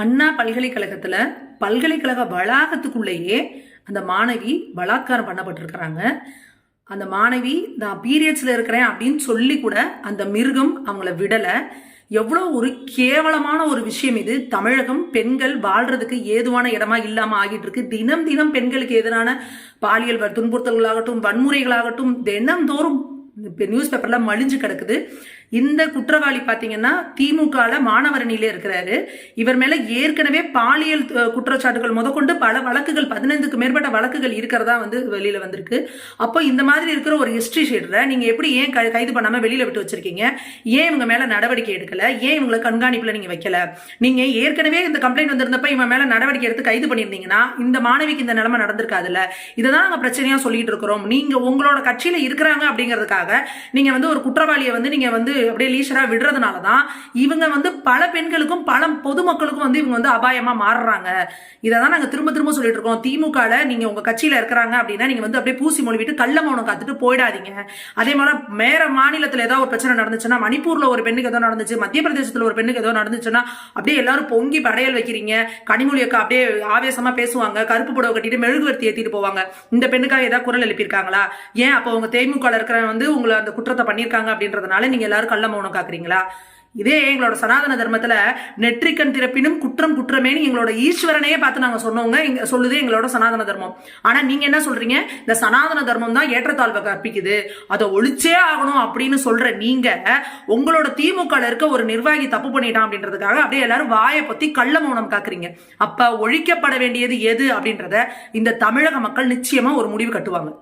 அண்ணா பல்கலைக்கழகத்துல பல்கலைக்கழக வளாகத்துக்குள்ளேயே அந்த மாணவி பலாத்காரம் பண்ணப்பட்டிருக்கிறாங்க. அந்த மாணவி நான் பீரியட்ஸ்ல இருக்கிறேன் அப்படின்னு சொல்லி கூட அந்த மிருகம் அவங்கள விடல. எவ்வளோ ஒரு கேவலமான ஒரு விஷயம் இது. தமிழகம் பெண்கள் வாழ்றதுக்கு ஏதுவான இடமா இல்லாமல் ஆகிட்டு இருக்கு தினம் தினம் பெண்களுக்கு எதிரான பாலியல் துன்புறுத்தல்களாகட்டும் வன்முறைகளாகட்டும் தினம்தோறும் நியூஸ் பேப்பர்லாம் மலிஞ்சு கிடக்குது. இந்த குற்றவாளி பார்த்தீங்கன்னா திமுகவில் மாணவரணியில இருக்கிறாரு. இவர் மேல ஏற்கனவே பாலியல் குற்றச்சாட்டுகள் முதற்கொண்டு பல வழக்குகள் பதினைந்துக்கு மேற்பட்ட வழக்குகள் இருக்கிறதா வந்து வெளியில வந்திருக்கு. அப்போ இந்த மாதிரி இருக்கிற ஒரு ஹிஸ்டரி ஷீட்டரை நீங்க எப்படி ஏன் க- கைது பண்ணாம வெளியில விட்டு வச்சிருக்கீங்க? ஏன் இவங்க மேல நடவடிக்கை எடுக்கல? ஏன் இவங்களை கண்காணிப்புல நீங்க வைக்கல? நீங்க ஏற்கனவே இந்த கம்ப்ளைண்ட் வந்திருந்தப்ப இவன் மேல நடவடிக்கை எடுத்து கைது பண்ணியிருந்தீங்கன்னா இந்த மாணவிக்கு இந்த நிலைமை நடந்திருக்காதுல்ல? இததான் நாங்க பிரச்சனையா சொல்லிட்டு இருக்கிறோம். நீங்க உங்களோட கட்சியில இருக்கிறாங்க அப்படிங்கிறதுக்காக நீங்க வந்து ஒரு குற்றவாளியை வந்து நீங்க வந்து அப்படியே லீஷராக விடுறதுனால தான் இவங்க வந்து பல பெண்களுக்கும் பல பொதுமக்களுக்கும் வந்து இவங்க வந்து அபாயமா மாறுறாங்க. இதை தான் நாங்க திரும்ப திரும்ப சொல்லிட்டு இருக்கோம். திமுகவில் நீங்க உங்க கட்சியில இருக்கிறாங்க அப்படின்னா நீங்க வந்து அப்படியே பூசி மொழிவிட்டு கள்ள மௌனம் காத்துட்டு போயிடாதீங்க. அதே மாதிரி மேற மாநிலத்தில் ஏதாவது ஒரு பிரச்சனை நடந்துச்சுன்னா மணிப்பூர்ல ஒரு பெண்ணுக்கு ஏதோ நடந்துச்சு மத்திய பிரதேசத்தில் ஒரு பெண்ணுக்கு ஏதோ நடந்துச்சுன்னா அப்படியே எல்லாரும் பொங்கி படையல் வைக்கிறீங்க. கனிமொழி அக்கா அப்படியே ஆவேசமா பேசுவாங்க. கருப்பு புடவை கட்டிட்டு மெழுகுவர்த்தி ஏத்திட்டு போவாங்க. இந்த பெண்ணுக்காக ஏதாவது குரல் எழுப்பியிருக்காங்களா? ஏன் அப்போ உங்க தேமுக இருக்கிற வந்து உங்களை அந்த குற்றத்தை பண்ணியிருக்காங்க அப்படின்றதுனால நீங்க எல்லாரும் கள்ள மௌனம் காக்குறீங்களா? இதே எங்களோட சனாதன தர்மத்துல நெற்றிக்கண் திறப்பினும் குற்றம் குற்றமேனு எங்களோட ஈஸ்வரனையே பார்த்து நாங்க சொன்னவங்க இங்க சொல்லுது எங்களோட சனாதன தர்மம். ஆனா நீங்க என்ன சொல்றீங்க? இந்த சனாதன தர்மம் தான் ஏற்றத்தாழ்வை கற்பிக்குது. அதை ஒழிச்சே ஆகணும் அப்படின்னு சொல்ற நீங்க உங்களோட திமுக இருக்க ஒரு நிர்வாகி தப்பு பண்ணிட்டான் அப்படின்றதுக்காக அப்படியே எல்லாரும் வாயை பத்தி கள்ள மௌனம் காக்குறீங்க. அப்ப ஒழிக்கப்பட வேண்டியது எது அப்படின்றத இந்த தமிழக மக்கள் நிச்சயமா ஒரு முடிவு கட்டுவாங்க.